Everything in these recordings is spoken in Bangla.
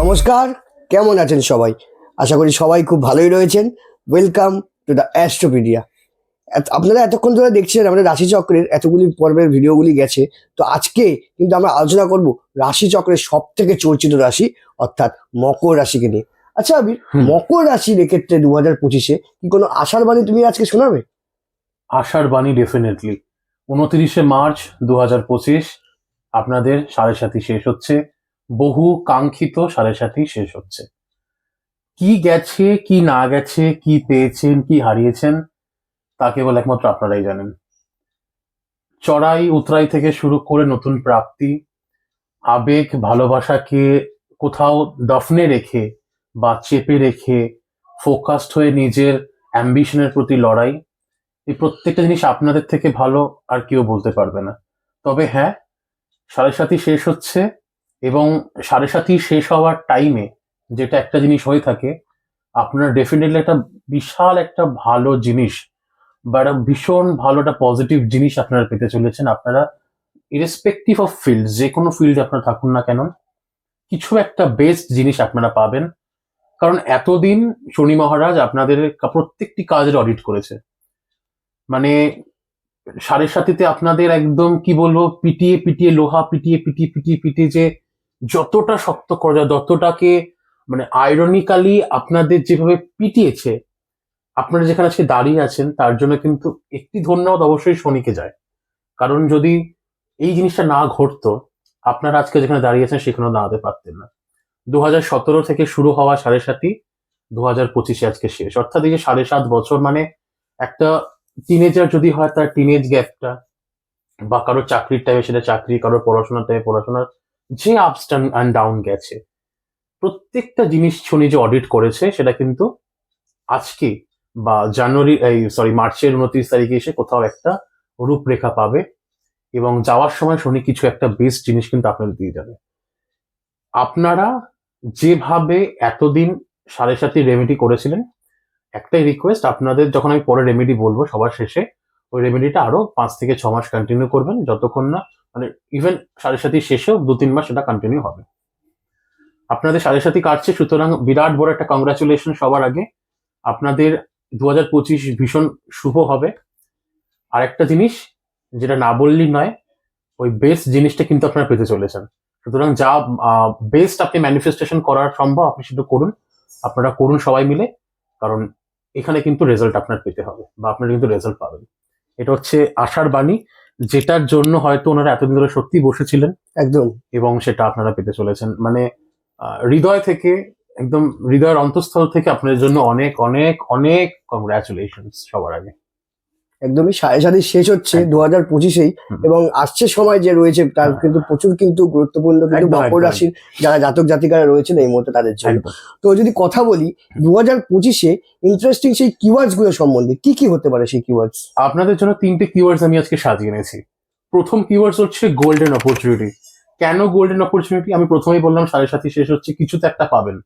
নমস্কার কেমন আছেন সবাই? আশা করি সবাই খুব ভালোই রয়েছেন। ওয়েলকাম টু দ্য অ্যাস্ট্রোপিডিয়া আপনারা এতক্ষণ ধরে দেখছেন আমাদের রাশিচক্রের এতগুলি পর্বের ভিডিওগুলি গেছে তো আজকে কিন্তু আমরা আলোচনা করব রাশিচক্রের সব থেকে চর্চিত রাশি অর্থাৎ মকর রাশিকে নিয়ে। আচ্ছা আবির হুম। মকর রাশির এক্ষেত্রে দু হাজার পঁচিশে কি কোনো আশার বাণী তুমি আজকে শোনাবে? আশার বাণী ডেফিনেটলি উনত্রিশে মার্চ দু হাজার পঁচিশ আপনাদের সাড়ে সাথী শেষ হচ্ছে। বহু কাঙ্ক্ষিত সাথী শেষ হচ্ছে। কি গেছে, কি না গেছে, কি পেয়েছেন, কি হারিয়েছেন, তা কেবল একমাত্র আপনারাই জানেন। চড়াই উতরাই থেকে শুরু করে নতুন প্রাপ্তি, আবেগ, ভালোবাসাকে কোথাও দফনে রেখে বা চেপে রেখে ফোকাসড হয়ে নিজের অ্যাম্বিশনের প্রতি লড়াই, এই প্রত্যেকটা জিনিস আপনাদের থেকে ভালো আর কেউ বলতে পারবে না। তবে হ্যাঁ সাড়ে সাথী শেষ হচ্ছে। এবং সাড়ে সাথী শেষ হওয়ার টাইমে যেটা একটা জিনিস হয়ে থাকে, আপনার ডেফিনেটলি একটা বিশাল একটা ভালো জিনিস বা একটা ভীষণ ভালো একটা পজিটিভ জিনিস আপনারা পেতে চলেছেন। আপনারা ইরেসপেক্টিভ অফ ফিল্ড যে কোনো ফিল্ডে আপনারা থাকুন না কেন, কিছু একটা বেস্ট জিনিস আপনারা পাবেন। কারণ এতদিন শনি মহারাজ আপনাদের প্রত্যেকটি কাজের অডিট করেছে। মানে সাড়ে সাথীতে আপনাদের একদম কি বলব, পিটিয়ে পিটিয়ে লোহা, পিটিয়ে পিটিয়ে পিটিয়ে পিটিয়ে যে যতটা শক্ত করা যায়, যতটাকে মানে আইরনিক্যালি আপনাদের যেভাবে পিটিয়েছে, আপনারা যেখানে আজকে দাঁড়িয়ে আছেন, তার জন্য কিন্তু একটি ধন্যবাদ অবশ্যই শনিকে যায়। কারণ যদি এই জিনিসটা না ঘটতো, আপনারা আজকে যেখানে দাঁড়িয়ে আছেন, সেখানেও দাঁড়াতে পারতেন না। দু সতেরো থেকে শুরু হওয়া সাড়ে সাতই দু হাজার পঁচিশে আজকে শেষ। অর্থাৎ এই যে সাড়ে সাত বছর মানে একটা টিনেজার যদি হয়, তার টিনেজ গ্যাপটা বা কারও চাকরির টাইমে সেটা চাকরি, কারও পড়াশোনার টাইমে পড়াশোনার যে আপস অ্যান্ড ডাউন গেছে। প্রত্যেকটা জিনিস শনি যে অডিট করেছে, সেটা কিন্তু আজকে বা জানুয়ারি, এই সরি মার্চের উনত্রিশ তারিখে এসে কোথাও একটা রূপরেখা পাবে এবং যাওয়ার সময় শনি কিছু একটা বেস্ট জিনিস কিন্তু আপনাদের দিয়ে যাবে। আপনারা যেভাবে এতদিন সাড়ে সাথে রেমেডি করেছিলেন, একটাই রিকোয়েস্ট আপনাদের যখন আমি পরে রেমেডি বলব, সবার শেষে ওই রেমেডিটা আরও পাঁচ থেকে ছ মাস কন্টিনিউ করবেন, যতক্ষণ না মানে ইভেন সাড়ে সাথী শেষেও দু তিন মাস সেটা কন্টিনিউ হবে। আপনাদের সাড়ে সাথী কাটছে, সুতরাং বিরাট বড় একটা কংগ্রাচুলেশন সবার আগে। আপনাদের দু হাজার পঁচিশ ভীষণ শুভ হবে। আর একটা জিনিস যেটা না বললেই নয়, ওই বেস্ট জিনিসটা কিন্তু আপনারা পেতে চলেছেন। সুতরাং যা বেস্ট আপনি ম্যানিফেস্টেশন করার সম্ভব, আপনি শুধু করুন। আপনারা করুন সবাই মিলে, কারণ এখানে কিন্তু রেজাল্ট আপনার পেতে হবে, বা আপনারা কিন্তু রেজাল্ট পাবেন। এটা হচ্ছে আশার বাণী। যেটার জন্য হয়তো ওনারা এতদিন ধরে সত্যি বসেছিলেন। একদম। এবং সেটা আপনারা পেতে চলেছেন। মানে আহ, হৃদয় থেকে একদম হৃদয়ের অন্তঃস্থল থেকে আপনাদের জন্য অনেক অনেক অনেক কংগ্রাচুলেশন সবার আগে। একদমই সাড়ে সাথে শেষ হচ্ছে। দু হাজার পঁচিশেই এবং আসছে সময় যে রয়েছে তার। কিন্তু প্রচুর কিন্তু গুরুত্বপূর্ণ কিন্তু মকর রাশির যারা জাতক জাতিকারা রয়েছেন এই মুহূর্তে তাদের জন্য। তো যদি কথা বলি দু হাজার পঁচিশে ইন্টারেস্টিং সেই কিওয়ার্ডসগুলো সম্বন্ধে কি কি হতে পারে সেই কিওয়ার্ডস আপনাদের জন্য তিনটে কিওয়ার্ডস আমি আজকে সাজিয়ে এনেছি। প্রথম কিওয়ার্ডস হচ্ছে গোল্ডেন অপরচুনিটি কেন গোল্ডেন অপরচুনিটি আমি প্রথমেই বললাম সাড়ে সাথে শেষ হচ্ছে কিছু তো একটা পাবেন।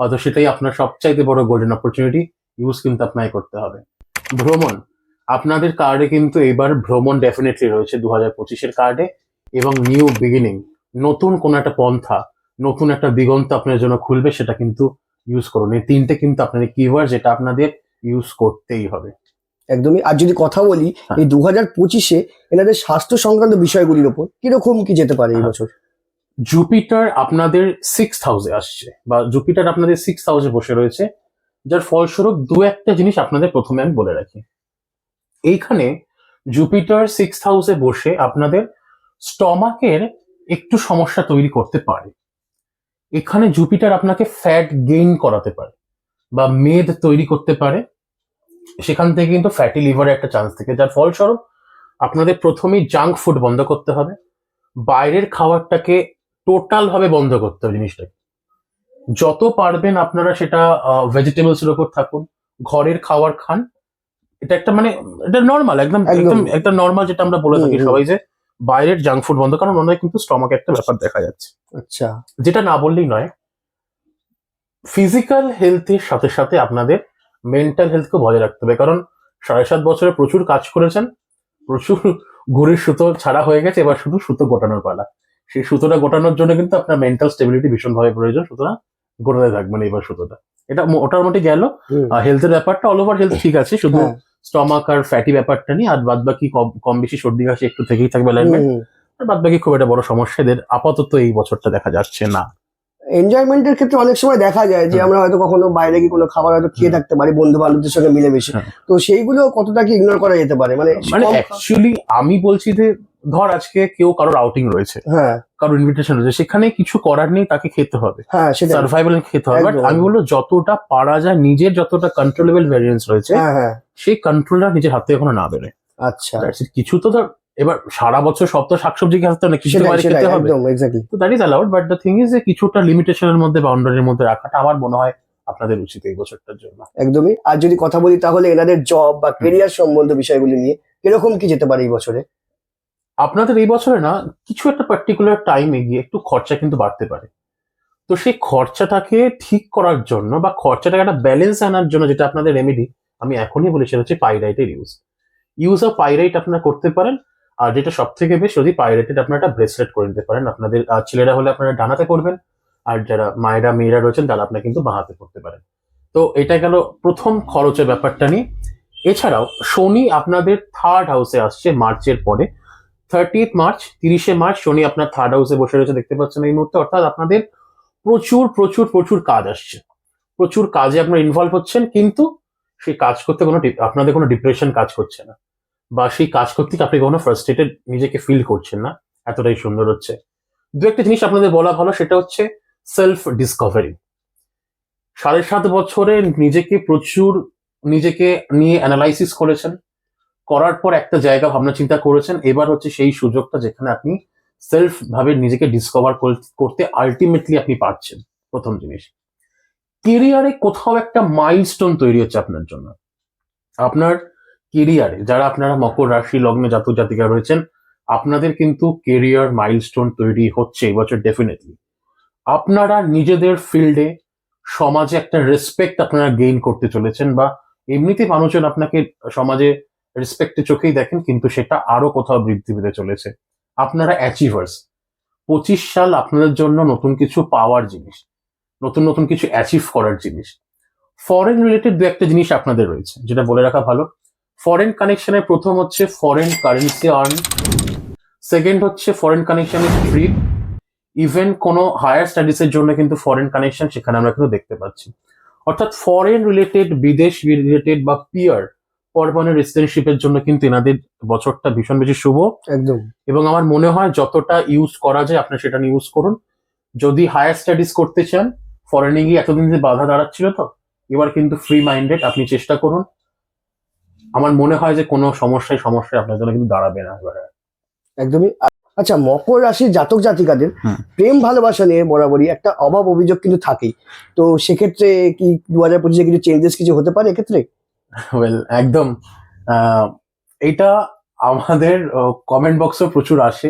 হয়তো সেটাই আপনার সবচাইতে বড় গোল্ডেন অপরচুনিটি ইউজ কিন্তু আপনাকে করতে হবে। ভ্রমণ। আপনাদের কার্ডে কিন্তু এবার ভ্রমণ ডেফিনেটলি রয়েছে দু হাজার পঁচিশের কার্ডে এবং নিউ বিগিনিং নতুন কোন একটা পন্থা নতুন একটা দিগন্ত আপনার জন্য খুলবে সেটা কিন্তু ইউজ করুন। এই তিনটে কিন্তু আপনাদের কিওয়ার্ড যেটা আপনাদের ইউজ করতেই হবে। একদমই। আর যদি কথা বলি হ্যাঁ। এই দু হাজার পঁচিশে এনাদের স্বাস্থ্য সংক্রান্ত বিষয়গুলির ওপর কীরকম কি যেতে পারে এই হ্যাঁ। বছর? জুপিটার আপনাদের সিক্স হাউসে আসছে বা জুপিটার আপনাদের সিক্স হাউসে বসে রয়েছে যার ফলস্বরূপ দু একটা জিনিস আপনাদের প্রথমে আমি বলে রাখি। এইখানে জুপিটার সিক্স হাউসে বসে আপনাদের স্টমাকের একটু সমস্যা তৈরি করতে পারে। এখানে জুপিটার আপনাকে ফ্যাট গেইন করাতে পারে বা মেদ তৈরি করতে পারে। সেখান থেকে কিন্তু ফ্যাটি লিভারের একটা চান্স থাকে। যার ফলস্বরূপ আপনাদের প্রথমেই জাঙ্ক ফুড বন্ধ করতে হবে। বাইরের খাবারটাকে টোটাল ভাবে বন্ধ করতে হবে জিনিসটাকে। যত পারবেন আপনারা সেটা ভেজিটেবলস এর উপর থাকুন। ঘরের খাবার খান। এটা একটা মানে এটা নর্মাল একদম একদম। একটা নর্মাল যেটা আমরা বলে থাকি। সবাই যে বাইরের জাঙ্ক ফুড বন্ধ কারণ ওনাদের কিন্তু স্টমাকে একটা ব্যাপার দেখা যাচ্ছে আচ্ছা যেটা না বললেই নয় ফিজিক্যাল হেলথের সাথে সাথে আপনাদের মেন্টাল হেলথকে বজায় রাখতে হবে কারণ সাড়ে সাত বছরে প্রচুর কাজ করেছেন প্রচুর ঘুড়ির সুতো ছাড়া হয়ে গেছে এবার শুধু সুতো গোটানোর পালা সেই সুতোটা গোটানোর জন্য কিন্তু আপনার মেন্টাল স্টেবিলিটি ভীষণভাবে প্রয়োজন সুতরাং গোটাতে থাকবেন এবার সুতোটা এটা মো- ওটার মধ্যে গেল। হেলথের ব্যাপারটা অল ওভার হেলথ ঠিক আছে শুধু হ্যাঁ। স্টমাক আর ফ্যাটি ব্যাপারটা নিয়ে আর বাদ বাকি কম বেশি সর্দি কাশি একটু থেকেই থাকবে অ্যালাইনমেন্ট আর বাদ বাকি খুব একটা বড় সমস্যা এদের আপাতত এই বছরটা দেখা যাচ্ছে না। এনজয়মেন্টের ক্ষেত্রে অনেক সময় দেখা যায় যে আমরা হয়তো কখনো বাইরে গিয়ে কোনো খাবার হয়তো খেয়ে থাকতে পারি বন্ধু বান্ধবদের সঙ্গে মিলেমিশে। হ্যাঁ। তো সেইগুলো কতটা কি ইগনোর করা যেতে পারে? মানে মানে অ্যাকচুয়ালি আমি বলছি যে ধর আজকে কেউ কারোর আউটিং রয়েছে। হ্যাঁ। কারোর ইনভিটেশন রয়েছে। সেখানে কিছু করার নেই তাকে খেতে হবে। হ্যাঁ সেটা সার্ভাইভাল খেতে হবে। বাট আমি বলব যতটা পারা যায় নিজের যতটা কন্ট্রোলেবল ভ্যারিয়েন্স রয়েছে হ্যাঁ হ্যাঁ। সেই কন্ট্রোলটা নিজের হাতে এখনও না বেরোয়। আচ্ছা। কিছু তো ধর এবার সারা বছর সব তো শাকসবজি খেতে না কিছু বাইরে খেতে হবে। তো that is allowed but the thing is যে কিছুটা লিমিটেশনের মধ্যে বাউন্ডারির মধ্যে রাখাটা আমার মনে হয় আপনাদের উচিত এই বছরটার জন্য। একদমই। আর যদি কথা বলি তাহলে এনাদের জব বা কেরিয়ার সম্বন্ধ বিষয়গুলি নিয়ে কীরকম কি যেতে পারে এই বছরে? আপনাদের এই বছরে না কিছু একটা পার্টিকুলার টাইমে গিয়ে একটু খরচা কিন্তু বাড়তে পারে। তো সেই খরচাটাকে ঠিক করার জন্য বা খরচাটাকে একটা ব্যালেন্স আনার জন্য যেটা আপনাদের রেমেডি আমি এখনই বলি সেটা হচ্ছে পাইরাইটের ইউজ ইউজ অফ পাইরাইট আপনারা করতে পারেন আর যেটা সব থেকে বেশি যদি পাইরাইটেড আপনারা একটা ব্রেসলেট করে নিতে পারেন। আপনাদের ছেলেরা হলে আপনারা ডানাতে করবেন আর যারা মায়েরা, মেয়েরা রয়েছেন, তারা আপনারা কিন্তু বাঁহাতে করতে পারেন। তো এটা গেল প্রথম খরচের ব্যাপারটা নিয়ে। এছাড়াও শনি আপনাদের থার্ড হাউসে আসছে মার্চের পরে। থার্টিথ মার্চ, তিরিশে মার্চ, শনি আপনার থার্ড হাউসে বসে রয়েছে, দেখতে পাচ্ছেন এই মুহূর্তে। অর্থাৎ আপনাদের প্রচুর প্রচুর প্রচুর কাজ আসছে। প্রচুর কাজে আপনারা ইনভলভ হচ্ছেন, কিন্তু সেই কাজ করতে কোনো আপনাদের কোনো ডিপ্রেশন কাজ করছে না। বা সেই কাজ করতে আপনি কোনো ফ্রাস্ট্রেটেড নিজেকে ফিল করছেন না? এতটাই সুন্দর হচ্ছে। দু একটা জিনিস আপনাদের বলা ভালো, সেটা হচ্ছে সেলফ ডিসকভারি সাড়ে সাত বছরে নিজেকে প্রচুর নিজেকে নিয়ে অ্যানালাইসিস করেছেন, করার পর একটা জায়গা ভাবনা চিন্তা করেছেন, এবার হচ্ছে সেই সুযোগটা যেখানে আপনি সেলফ ভাবে নিজেকে ডিসকভার করতে আলটিমেটলি আপনি পারছেন, প্রথম জিনিস। কেরিয়ারে কোথাও একটা মাইলস্টোন তৈরি হচ্ছে আপনার জন্য। আপনার কেরিয়ারে যারা আপনারা মকর রাশি, লগ্নে জাতক জাতিকা রয়েছেন, আপনাদের কিন্তু কেরিয়ার মাইলস্টোন তৈরি হচ্ছে এবছর ডেফিনেটলি আপনারা নিজেদের ফিল্ডে সমাজে একটা রেসপেক্ট আপনারা গেইন করতে চলেছেন বা এমনিতে মানুষজন আপনাকে সমাজে রেসপেক্টের চোখেই দেখেন, কিন্তু সেটা আরও কোথাও বৃদ্ধি পেতে চলেছে। আপনারা অ্যাচিভার্স পঁচিশ সাল আপনাদের জন্য নতুন কিছু পাওয়ার জিনিস, নতুন নতুন কিছু অ্যাচিভ করার জিনিস। ফরেন রিলেটেড দু একটা জিনিস আপনাদের রয়েছে, যেটা বলে রাখা ভালো। ফরেন কানেকশনের প্রথম হচ্ছে ফরেন কারেন্সি আর্ন সেকেন্ড হচ্ছে ফরেন কানেকশনের ট্রিপ ইভেন কোনো হায়ার স্টাডিজের জন্য কিন্তু ফরেন কানেকশন সেখানে আমরা কিন্তু দেখতে পাচ্ছি। অর্থাৎ ফরেন রিলেটেড বিদেশ রিলেটেড বা পিয়ার পরমানেন্ট রেসিডেন্টশিপের জন্য কিন্তু এনাদের বছরটা ভীষণ বেশি শুভ। একদম। এবং আমার মনে হয় যতটা ইউজ করা যায় আপনি সেটা নিয়ে ইউজ করুন। যদি হায়ার স্টাডিজ করতে চান ফরেনে গিয়ে এতদিন যে বাধা দাঁড়াচ্ছিল তো এবার কিন্তু ফ্রি মাইন্ডেড আপনি চেষ্টা করুন। আমার মনে হয় যে কোনো সমস্যায় সমস্যায় আপনার জন্য কিন্তু দাঁড়াবে না একদমই। আচ্ছা মকর রাশির জাতক জাতিকাদের প্রেম ভালোবাসা নিয়ে বরাবরই একটা অভাব অভিযোগ কিন্তু থাকেই। তো সেক্ষেত্রে কি দু হাজার পঁচিশে কিছু চেঞ্জেস কিছু হতে পারে এক্ষেত্রে? ওয়েল একদম। আহ, এটা আমাদের কমেন্ট বক্সে প্রচুর আসে।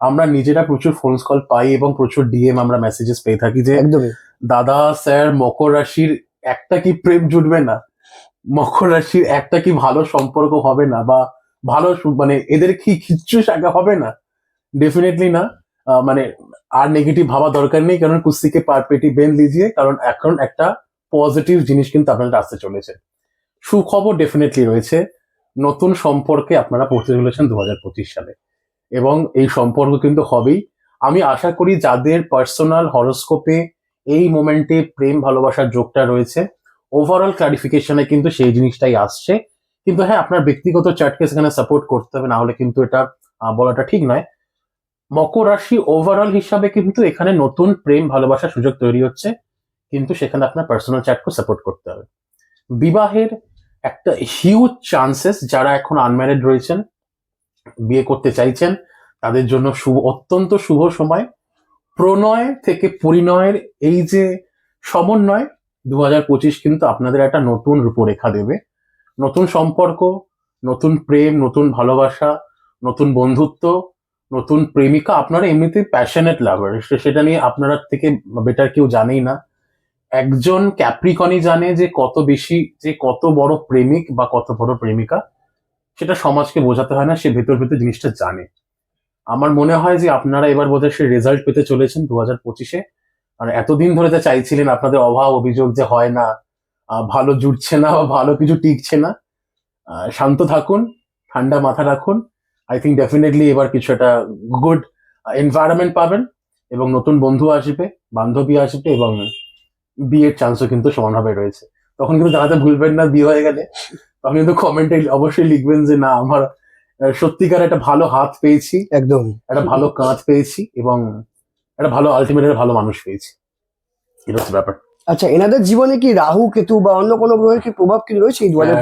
আমরা নিজেরা প্রচুর ফোন কল পাই এবং প্রচুর ডিএম আমরা মেসেজেস পেয়ে থাকি যে একদমই। দাদা স্যার মকর রাশির একটা কি প্রেম জুটবে না? মকর রাশির একটা কি ভালো সম্পর্ক হবে না? বা ভালো মানে এদের কি কিচ্ছু শাখা হবে না? ডেফিনেটলি না। মানে আর নেগেটিভ ভাবা দরকার নেই, কারণ কুস্তিকে পার পেটি বেন লিজিয়ে, কারণ এখন একটা পজিটিভ জিনিস কিন্তু আপনাদের আসতে চলেছে। সুখবর ডেফিনেটলি রয়েছে। নতুন সম্পর্কে আপনারা পড়তে চলেছেন দু হাজার পঁচিশ সালে। এবং এই সম্পর্ক কিন্তু হবেই। আমি আশা করি যাদের পার্সোনাল হরোস্কোপে এই মোমেন্টে প্রেম ভালোবাসার যোগটা রয়েছে ওভারঅল ক্লারিফিকেশনে কিন্তু সেই জিনিসটাই আসছে। কিন্তু হ্যাঁ আপনার ব্যক্তিগত চার্টকে সেখানে সাপোর্ট করতে হবে না হলে কিন্তু এটা বলাটা ঠিক নয়। মকর রাশি ওভারঅল হিসাবে কিন্তু এখানে নতুন প্রেম, ভালোবাসার সুযোগ তৈরি হচ্ছে। কিন্তু সেখানে আপনার পার্সোনাল চার্টকে সাপোর্ট করতে হবে। বিবাহের একটা হিউজ চান্সেস যারা এখন আনম্যারিড রয়েছেন, বিয়ে করতে চাইছেন, তাদের জন্য শুভ অত্যন্ত শুভ সময়। প্রণয় থেকে পরিণয়ের এই যে সমন্বয় দু পঁচিশ কিন্তু আপনাদের একটা নতুন রূপরেখা দেবে। নতুন সম্পর্ক, নতুন প্রেম, নতুন ভালোবাসা, নতুন বন্ধুত্ব, নতুন প্রেমিকা, আপনারা এমনিতে প্যাশনেট লাভার সেটা নিয়ে আপনারা থেকে বেটার কেউ জানেই না। একজন ক্যাপ্রিকনই জানে যে কত বেশি, যে কত বড় প্রেমিক বা কত বড় প্রেমিকা, সেটা সমাজকে বোঝাতে হয় না, সে ভেতর ভেতর জিনিসটা জানে। আমার মনে হয় যে আপনারা এবার বোধহয় সে রেজাল্ট পেতে চলেছেন দু হাজার পঁচিশে। মানে এতদিন ধরে যা চাইছিলেন আপনাদের অভাব অভিযোগ যে হয় না ভালো জুটছে না বা ভালো কিছু টিকছে না। শান্ত থাকুন ঠান্ডা মাথা রাখুন। আই থিঙ্ক ডেফিনেটলি এবার কিছু একটা গুড এনভায়রনমেন্ট পাবেন এবং নতুন বন্ধু আসবে বান্ধবী আসবে এবং বিয়ের চান্সও কিন্তু সমানভাবে রয়েছে। তখন কিন্তু জানাতে ভুলবেন না বিয়ে হয়ে গেলে। তখন কিন্তু কমেন্টে অবশ্যই লিখবেন যে না আমার সত্যিকার একটা ভালো হাত পেয়েছি একদম। একটা ভালো কাঁধ পেয়েছি এবং একটা ভালো আলটিমেট একটা ভালো মানুষ পেয়েছি। এটা হচ্ছে ব্যাপার। আচ্ছা এনাদের জীবনে কি রাহু কেতু বা অন্য কোনো গ্রহের কি প্রভাব কি রয়েছে এই দু হাজার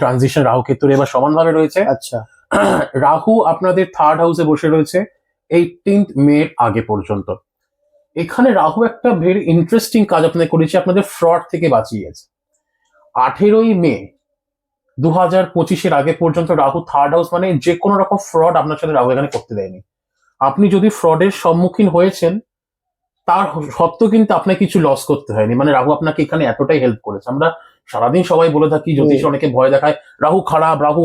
ট্রানজিশন রাহু ক্ষেত্রে এবার সমানভাবে রয়েছে। আচ্ছা। রাহু আপনাদের থার্ড হাউসে বসে রয়েছে এইটিন্থ মে আগে পর্যন্ত। এখানে রাহু একটা ভেরি ইন্টারেস্টিং কাজ আপনাদের করেছে আপনাদের ফ্রড থেকে বাঁচিয়েছে। আঠেরোই মে দু হাজার পঁচিশের আগে পর্যন্ত রাহু থার্ড হাউস মানে যে কোনো রকম ফ্রড আপনার সাথে রাহু এখানে করতে দেয়নি। আপনি যদি ফ্রডের সম্মুখীন হয়েছেন তার সত্ত্বেও কিন্তু আপনাকে কিছু লস করতে হয়নি। মানে রাহু আপনাকে এখানে এতটাই হেল্প করেছে। আমরা সারাদিন সবাই বলে থাকি জ্যোতিষ অনেকে ভয় দেখায় রাহু খারাপ রাহু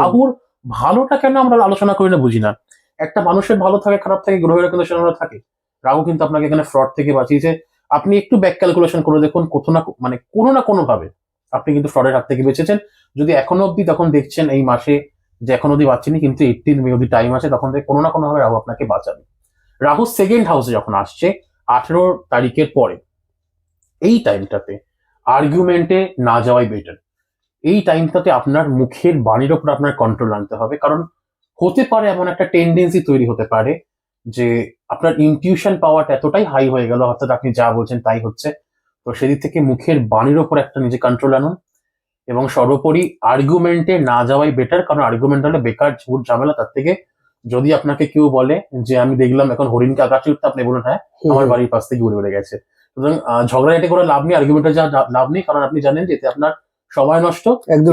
রাহুর ভালোটা কেন আমরা আলোচনা করি না বুঝি না। একটা মানুষের ভালো থাকে খারাপ থাকে গ্রহের কিন্তু সেটা থাকে। রাহু কিন্তু আপনাকে এখানে ফ্রড থেকে বাঁচিয়েছে। আপনি একটু ব্যাক ক্যালকুলেশন করে দেখুন কোথাও না মানে কোনো না কোনো ভাবে আপনি কিন্তু ফ্রডের হাত থেকে বেঁচেছেন। যদি এখনও অব্দি তখন দেখছেন এই মাসে যে এখনও অব্দি বাঁচেনি, কিন্তু এইটিন মে অব্দি টাইম আছে, তখন থেকে কোনো না কোনো ভাবে রাহু আপনাকে বাঁচাবে। রাহু সেকেন্ড হাউসে যখন আসছে, আঠেরো তারিখের পরে, এই টাইমটাতে আর্গুমেন্টে না যাওয়াই বেটার এই টাইমটাতে আপনার মুখের বাণীর ওপর আপনার কন্ট্রোল আনতে হবে, কারণ হতে পারে এমন একটা টেন্ডেন্সি তৈরি হতে পারে যে আপনার ইনটিউশন পাওয়ারটা এতটাই হাই হয়ে গেল, অর্থাৎ আপনি যা বলছেন তাই হচ্ছে। তো সেদিক থেকে মুখের বাণীর ওপর একটা নিজে কন্ট্রোল আনুন এবং সর্বোপরি আর্গুমেন্টে না যাওয়াই বেটার কারণ আর্গুমেন্ট হলে বেকার ঝুট ঝামেলা তার থেকে যদি আপনাকে কেউ বলে যে আমি দেখলাম এখন হরিণকে আকাশে উঠতে আপনি বলুন হ্যাঁ আমার বাড়ির পাশ থেকে উড়ে উড়ে গেছে। সুতরাং আহ, ঝগড়াঝাটি করে লাভ নেই আর্গুমেন্টে যা লাভ নেই কারণ আপনি জানেন যে এতে আপনার সময় নষ্ট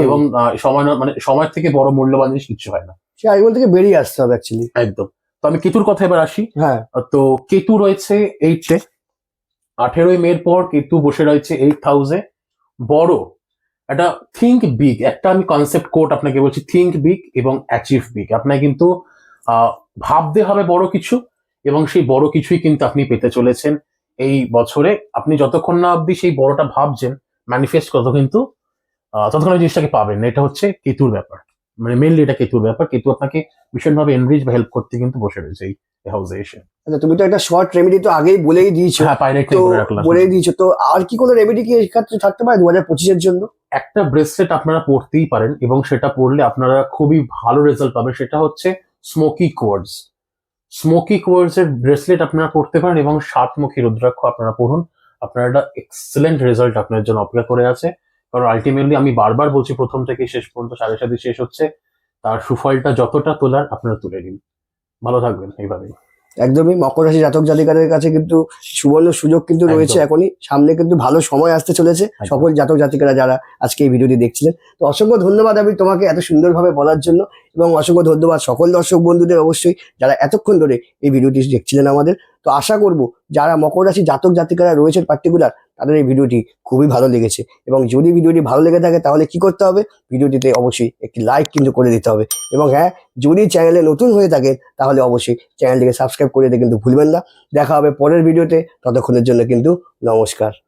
এবং সময় মানে সময় থেকে বড় মূল্যবান জিনিস কিছু হয় না। সে আইবল থেকে বেরিয়ে আসতে হবে অ্যাকচুয়ালি একদম। তো আমি কেতুর কথা এবার আসি। হ্যাঁ। তো কেতু রয়েছে এইটে আঠেরোই মের পর কেতু বসে রয়েছে এইট হাউসে বড় একটা থিঙ্ক বিগ একটা আমি কনসেপ্ট কোড আপনাকে বলছি থিঙ্ক বিগ এবং অ্যাচিভ বিগ আপনাকে কিন্তু ভাবতে হবে বড় কিছু এবং সেই বড় কিছুই কিন্তু আপনি পেতে চলেছেন এই বছরে। আপনি যতক্ষণ না অবধি সেই বড়টা ভাবছেন ম্যানিফেস্ট কত কিন্তু ততক্ষণ জিনিসটাকে পাবেন। এটা হচ্ছে কেতুর ব্যাপার। মানে মেনলি এটা কেতুর ব্যাপার। কেতু আপনাকে ভীষণভাবে এনরিচ বা হেল্প করতে কিন্তু বসে রয়েছে এই হাউসে এসে। আচ্ছা তুমি তো একটা শর্ট রেমেডি তো আগেই বলেই দিয়েছ। হ্যাঁ পাইরেট করে রাখলাম। বলেই দিয়েছ। তো আর কি কোনো রেমেডি কি এক্ষেত্রে থাকতে পারে দু হাজার পঁচিশের জন্য? একটা ব্রেসলেট আপনারা পরতেই পারেন এবং সেটা পরলে আপনারা খুবই ভালো রেজাল্ট পাবেন। সেটা হচ্ছে স্মোকি কোয়ার্ডস স্মোকি কোয়ার্ডস এর ব্রেসলেট আপনারা পরতে পারেন এবং সাতমুখী রুদ্রাক্ষ আপনারা পড়ুন আপনার একটা এক্সেলেন্ট রেজাল্ট আপনার জন্য অপেক্ষা করে আছে। কারণ আলটিমেটলি আমি বারবার বলছি প্রথম থেকে শেষ পর্যন্ত সাড়ে সাথে শেষ হচ্ছে। তার সুফলটা যতটা তোলার আপনারা তুলে নিন। ভালো থাকবেন এইভাবেই। একদমই মকর রাশি জাতক জাতিকাদের কাছে কিন্তু সুবর্ণ সুযোগ কিন্তু রয়েছে এখনই। সামনে কিন্তু ভালো সময় আসতে চলেছে সকল জাতক জাতিকারা যারা আজকে এই ভিডিওটি দেখছিলেন। তো অসংখ্য ধন্যবাদ আমি তোমাকে এত সুন্দরভাবে বলার জন্য এবং অসংখ্য ধন্যবাদ সকল দর্শক বন্ধুদের অবশ্যই যারা এতক্ষণ ধরে এই ভিডিওটি দেখছিলেন আমাদের। তো আশা করব যারা মকর রাশি জাতক জাতিকারা রয়েছেন পার্টিকুলার তাদের এই ভিডিওটি খুবই ভালো লেগেছে। এবং যদি ভিডিওটি ভালো লেগে থাকে, তাহলে কি করতে হবে? ভিডিওটিতে অবশ্যই একটি লাইক কিন্তু করে দিতে হবে। এবং হ্যাঁ যদি চ্যানেলে নতুন হয়ে থাকে তাহলে অবশ্যই চ্যানেলটিকে সাবস্ক্রাইব করে দিতে কিন্তু ভুলবেন না। দেখা হবে পরের ভিডিওতে। ততক্ষণের জন্য কিন্তু নমস্কার।